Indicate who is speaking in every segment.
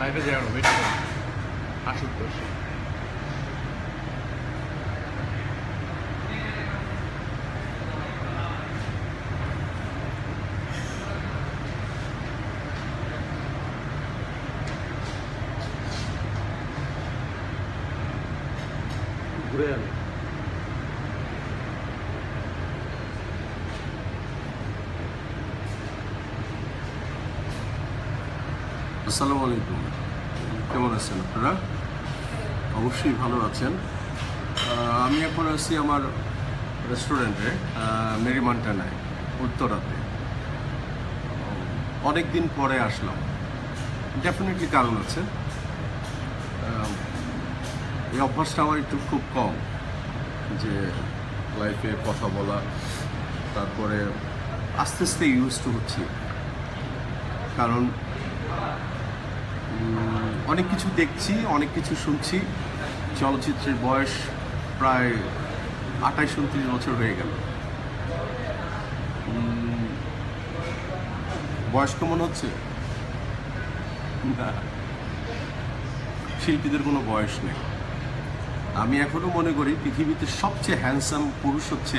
Speaker 1: লাইভে যাই ওয়েট করি আসুক তো ঘুরে
Speaker 2: আসসালামু আলাইকুম। কেমন আছেন আপনারা? অবশ্যই ভালো আছেন। আমি এখন আছি আমার রেস্টুরেন্টে মেরি মন্টানায় উত্তরাতে। অনেক দিন পরে আসলাম। ডেফিনেটলি কারণ আছে। এই অভ্যাসটা আমার একটু খুব কম যে লাইফে কথা বলা, তারপরে আস্তে আস্তে ইউজ টু হচ্ছি। কারণ অনেক কিছু দেখছি অনেক কিছু শুনছি। চলচ্চিত্রের বয়স প্রায় আঠাইশ উনত্রিশ বছর হয়ে গেল। উম, বয়স কেমন হচ্ছে? শিল্পীদের কোনো বয়স নেই। আমি এখনও মনে করি পৃথিবীতে সবচেয়ে হ্যান্ডসাম পুরুষ হচ্ছে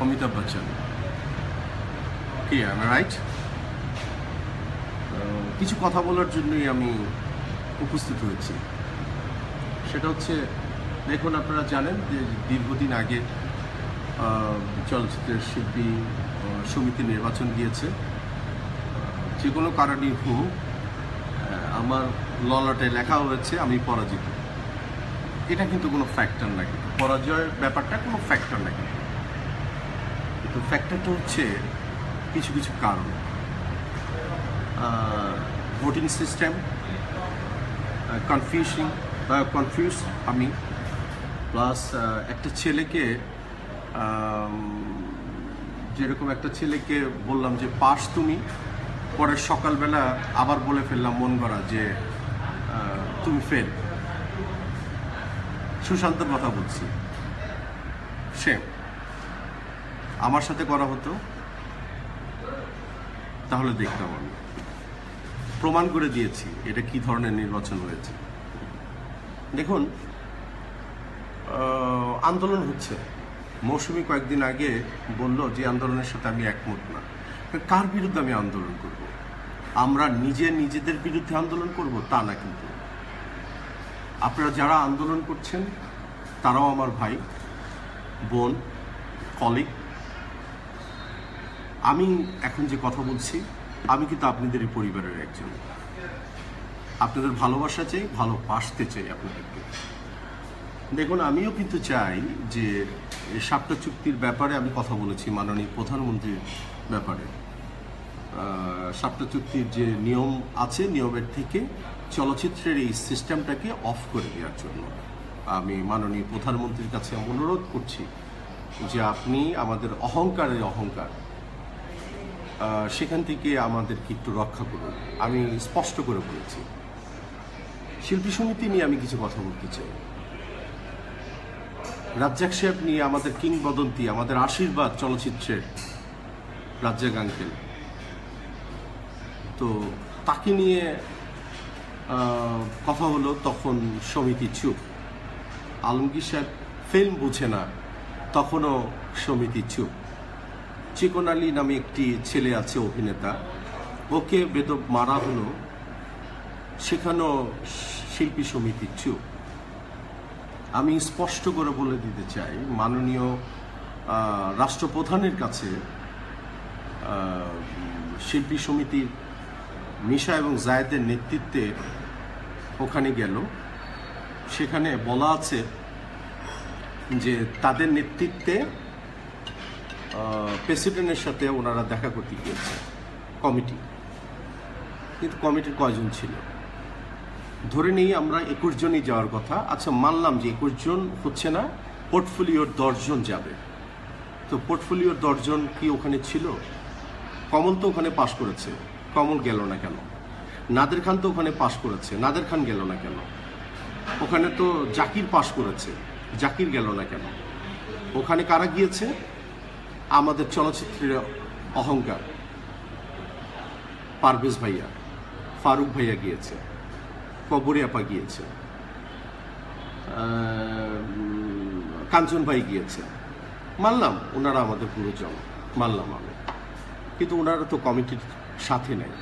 Speaker 2: অমিতাভ বচ্চন। কি রাইট কিছু কথা বলার জন্যই আমি উপস্থিত হয়েছি। সেটা হচ্ছে, দেখুন, আপনারা জানেন যে দীর্ঘদিন আগে চলচ্চিত্রের শিল্পী সমিতি নির্বাচন দিয়েছে। যে কোনো কারণেই হোক আমার ললাটে লেখা হয়েছে, আমি পরাজিত। এটা কিন্তু কোনো ফ্যাক্টর না কিন্তু। পরাজয়ের ব্যাপারটা কোনো ফ্যাক্টর না কিন্তু। কিন্তু ফ্যাক্টরটা হচ্ছে কিছু কিছু কারণ। ভোটিং সিস্টেম কনফিউশিং কনফিউজ আমি। প্লাস একটা ছেলেকে যেরকম একটা ছেলেকে বললাম যে, পাস তুমি? পরে সকালবেলা আবার বলে ফেললাম মন করা যে তুমি ফেল সুশান্তর কথা বলছি। সেম আমার সাথে করা হতো। তাহলে দেখতাম আমি। প্রমাণ করে দিয়েছি এটা কি ধরনের নির্বাচন হয়েছে। দেখুন আন্দোলন হচ্ছে। মৌসুমি কয়েকদিন আগে বলল যে আন্দোলনের সাথে আমি একমত না। কার বিরুদ্ধে আমি আন্দোলন করব? আমরা নিজে নিজেদের বিরুদ্ধে আন্দোলন করব? তা না কিন্তু। আপনারা যারা আন্দোলন করছেন, তারাও আমার ভাই, বোন, কলিগ। আমি এখন যে কথা বলছি আমি কিন্তু আপনাদেরই পরিবারের একজন। আপনাদের ভালোবাসা চাই, ভালোবাসতে চাই আপনাদেরকে। দেখুন, আমিও কিন্তু চাই যে সাপটা চুক্তির ব্যাপারে আমি কথা বলেছি, মাননীয় প্রধানমন্ত্রীর ব্যাপারে। সাপটা চুক্তির যে নিয়ম আছে, নিয়মের থেকে চলচ্চিত্রের এই সিস্টেমটাকে অফ করে দেওয়ার জন্য আমি মাননীয় প্রধানমন্ত্রীর কাছে অনুরোধ করছি যে আপনি আমাদের অহংকারের অহংকার সেখান থেকে আমাদেরকে একটু রক্ষা করুন। আমি স্পষ্ট করে বলেছি। শিল্পী সমিতি নিয়ে আমি কিছু কথা বলতে চাই। রাজ্জাক সাহেব নিয়ে আমাদের কিংবদন্তি, আমাদের আশীর্বাদ চলচ্চিত্রের রাজ্জাক আঙ্কেল। তো তাকে নিয়ে কথা হলো তখন সমিতি চুপ। আলমগীর সাহেব ফিল্ম বুঝে না, তখনও সমিতি চুপ। চিকন আলী নামে একটি ছেলে আছে, অভিনেতা। ওকে বেদব মারা হলো। সেখানেও শিল্পী সমিতি চুপ আমি স্পষ্ট করে বলে দিতে চাই, মাননীয় রাষ্ট্রপ্রধানের কাছে শিল্পী সমিতির মিশা এবং জায়েদের নেতৃত্বে ওখানে গেল। সেখানে বলা আছে যে তাদের নেতৃত্বে প্রেসিডেন্টের সাথে ওনারা দেখা করতে গিয়েছে কমিটি কিন্তু কমিটির কয়জন ছিল? ধরে নিই আমরা একুশ জনই যাওয়ার কথা। আচ্ছা মানলাম যে একুশ জন হচ্ছে না পোর্টফোলিওর দশজন যাবে। তো পোর্টফোলিওর দশজন কি ওখানে ছিল? কমল তো ওখানে পাশ করেছে। কমল গেল না কেন? নাদের খান তো ওখানে পাশ করেছে। নাদের খান গেল না কেন? ওখানে তো জাকির পাশ করেছে। জাকির গেল না কেন? ওখানে কারা গিয়েছে? আমাদের চলচ্চিত্রের অহংকার। পারভেজ ভাইয়া ফারুক ভাইয়া গিয়েছে কবরে আপা গিয়েছে কাঞ্চন ভাই গিয়েছে। মানলাম ওনারা আমাদের গুরুজন মানলাম আমি। কিন্তু ওনারা তো কমিটির সাথে নেই।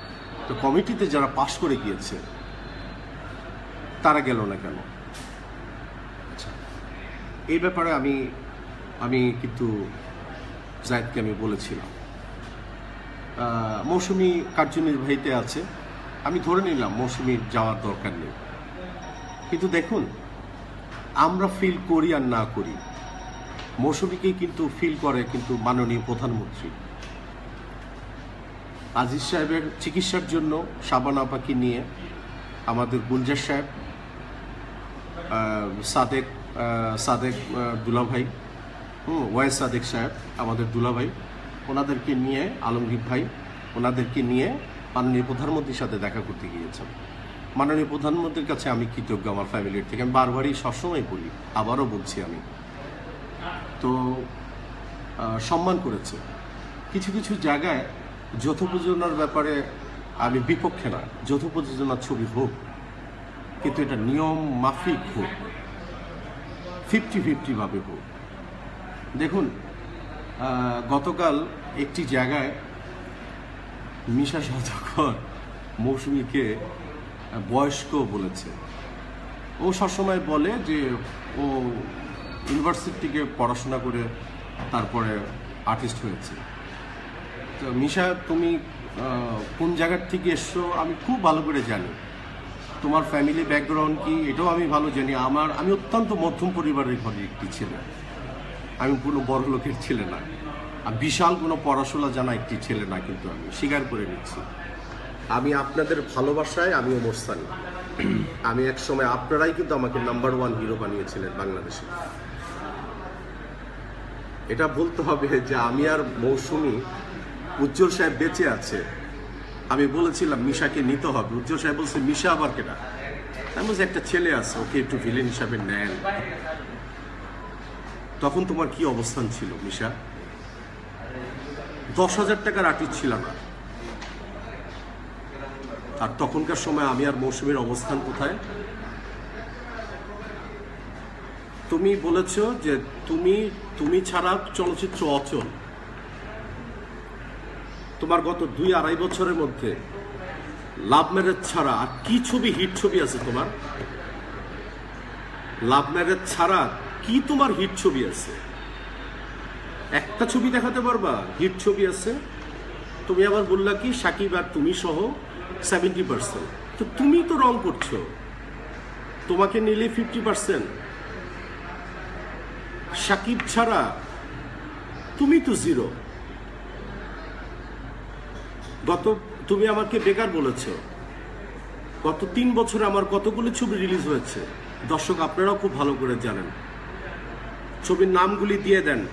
Speaker 2: তো কমিটিতে যারা পাশ করে গিয়েছে তারা গেল না কেন? আচ্ছা, এই ব্যাপারে আমি আমি কিন্তু জায়দকে আমি বলেছিলাম। মৌসুমি কার্যনির্বাহীতে আছে। আমি ধরে নিলাম মৌসুমির যাওয়ার দরকার নেই। কিন্তু দেখুন, আমরা ফিল করি আর না করি। মৌসুমিকেই কিন্তু ফিল করে কিন্তু মাননীয় প্রধানমন্ত্রী। আজিজ সাহেবের চিকিৎসার জন্য সাবান আপাকে নিয়ে আমাদের গুলজার সাহেব সাদেক সাদেক দুলাভাই হুম ওয়াইস সাদেক সাহেব, আমাদের দুলাভাই। ওনাদেরকে নিয়ে, আলমগীর ভাই, ওনাদেরকে নিয়ে মাননীয় প্রধানমন্ত্রীর সাথে দেখা করতে গিয়েছেন। মাননীয় প্রধানমন্ত্রীর কাছে আমি কৃতজ্ঞ আমার ফ্যামিলির থেকে। আমি বারবারই সবসময় বলি, আবারও বলছি আমি। তো সম্মান করেছে। কিছু কিছু জায়গায় যৌথ প্রযোজনার ব্যাপারে আমি বিপক্ষে না, যৌথ প্রযোজনার ছবি হোক, কিন্তু এটা নিয়ম মাফিক হোক ফিফটি ফিফটিভাবে হোক। দেখুন গতকাল একটি জায়গায় মিশা সদাকর মৌসুমীকে বয়স্ক বলেছে। ও সবসময় বলে যে ও ইউনিভার্সিটি থেকে পড়াশোনা করে তারপরে আর্টিস্ট হয়েছে। তো মিশা, তুমি কোন জায়গার থেকে এসছো আমি খুব ভালো করে জানি। তোমার ফ্যামিলি ব্যাকগ্রাউন্ড কি এটাও আমি ভালো জানি। আমার, আমি অত্যন্ত মধ্যম পরিবারের ঘরের একটি ছেলে। আমি কোনো বড় লোকের ছেলে না। আর বিশাল কোনো পড়াশোনা জানা একটি ছেলে না কিন্তু আমি, স্বীকার করে নিচ্ছি। আমি আপনাদের ভালোবাসায় আমি অমরস্থানী আমি এক সময় আপনারাই কিন্তু আমাকে নাম্বার ওয়ান হিরো বানিয়েছিলেন বাংলাদেশে। এটা বলতে হবে যে আমি আর মৌসুমি উজ্জ্বল সাহেব বেঁচে আছে। আমি বলেছিলাম মিশাকে নিতে হবে। উজ্জ্বল সাহেব বলছে, মিশা আবার কেটা আমি বলছি, একটা ছেলে আছে, ওকে একটু ভিলেন হিসাবে নেন। তখন তোমার কি অবস্থান ছিল, মিশা? দশ হাজার টাকার আর্টিস্ট ছিল না। আর তখনকার সময় আমি আর মৌসুমীর অবস্থান কোথায়? তুমি বলেছ যে তুমি তুমি ছাড়া চলচ্চিত্র অচল। তোমার গত দুই আড়াই বছরের মধ্যে লাভ ম্যারেজ ছাড়া আর কি ছবি, হিট ছবি আছে তোমার? লাভ ম্যারেজ ছাড়া কি তোমার হিট ছবি আছে? একটা ছবি দেখাতে পারবা? হিট ছবি আছে? তুমি আবার বললা কি, সাকিব আর তুমি সহ সেভেন্টি পার্সেন্ট তো তুমি তো রং করছ। তোমাকে নিলে ফিফটি পার্সেন্ট সাকিব ছাড়া তুমি তো জিরো গত, তুমি আমাকে বেকার বলেছ। গত তিন বছরে আমার কতগুলো ছবি রিলিজ হয়েছে? দর্শক, আপনারাও খুব ভালো করে জানেন। ছবির নামগুলি দিয়ে দেন।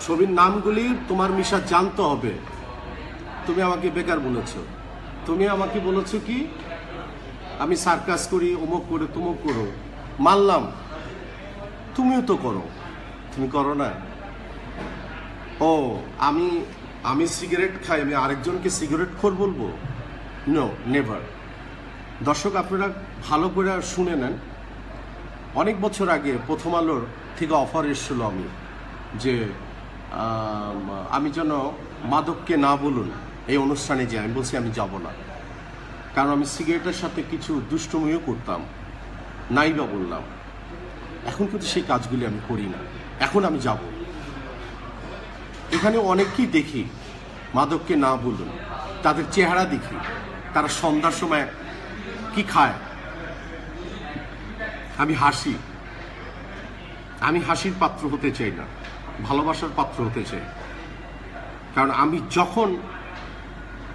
Speaker 2: ছবির নামগুলি তোমার মিশা জানতে হবে। তুমি আমাকে বেকার বলেছ। তুমি আমাকে বলেছ কি? আমি সার্কাস করি, অমুক করে, তুমুক করো। মানলাম, তুমিও তো করো। তুমি করো না। ও, আমি আমি সিগারেট খাই, আমি আরেকজনকে সিগারেট খোর বলব? নো নেভার দর্শক, আপনারা ভালো করে শুনে নেন। অনেক বছর আগে প্রথম আলোর থেকে অফার এসেছিল আমি যে, আমি যেন মাদককে না বলুন, এই অনুষ্ঠানে যে আমি বলছি আমি যাব না। কারণ আমি সিগারেটের সাথে কিছু দুষ্টমিও করতাম, নাই বা বললাম। এখন কিন্তু সেই কাজগুলি আমি করি না, এখন আমি যাব। এখানে অনেককেই দেখি মাদককে না বলুন, তাদের চেহারা দেখি, তারা সন্ধ্যার সময় কি খায় আমি হাসি। আমি হাসির পাত্র হতে চাই না, ভালোবাসার পাত্র হতে চাই। কারণ আমি যখন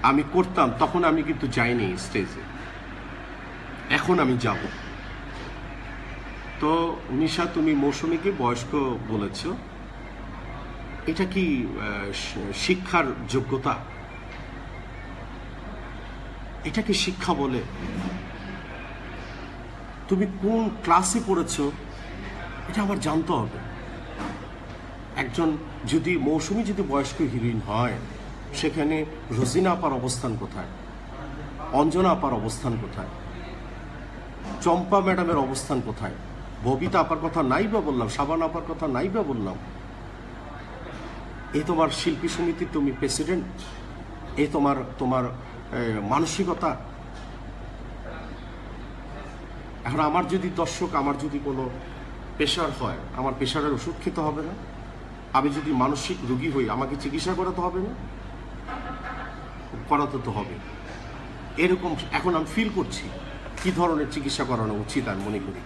Speaker 2: আমি করতাম, তখন আমি কিন্তু যাইনি স্টেজে এখন আমি যাব। তো নিশা, তুমি মৌসুমীকে বয়স্ক বলেছ। এটা কি শিক্ষার যোগ্যতা? এটা কি শিক্ষা বলে? তুমি কোন ক্লাসে পড়েছ, এটা আমার জানতে হবে। একজন যদি, মৌসুমী যদি বয়স্ক হিরোইন হয়, সেখানে রোজিনা আপার অবস্থান কোথায়? অঞ্জনা আপার অবস্থান কোথায়? চম্পা ম্যাডামের অবস্থান কোথায়? ববিতা আপার কথা নাই বা বললাম সাবান আপার কথা নাই বা বললাম। এ তোমার শিল্পী সমিতির তুমি প্রেসিডেন্ট এ তোমার তোমার মানসিকতা এখন আমার যদি দর্শক, আমার যদি কোনো প্রেশার হয়, আমার প্রেশারের ওষুধ খেতে হবে না। আমি যদি মানসিক রুগী হই, আমাকে চিকিৎসা করাতে হবে না? করাতে তো হবে। এরকম এখন আমি ফিল করছি। কি ধরনের চিকিৎসা করানো উচিত আমি মনে করি?